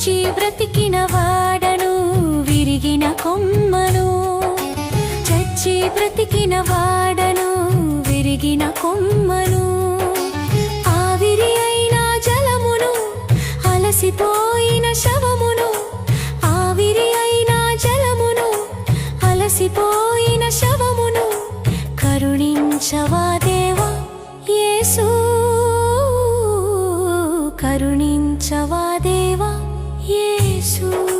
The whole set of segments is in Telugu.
విడిచి బ్రతికిన వాడను విరిగిన కొమ్మను. చచ్చి బ్రతికిన వాడను విరిగిన కొమ్మను. ఆవిరి అయిన జలమును అలసిపోయిన శవమును. ఆవిరి అయిన జలమును అలసిపోయిన శవమును. కరుణించవా దేవా యేసు? కరుణించవా దేవా? Jesús.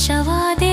பஞ்சவாதே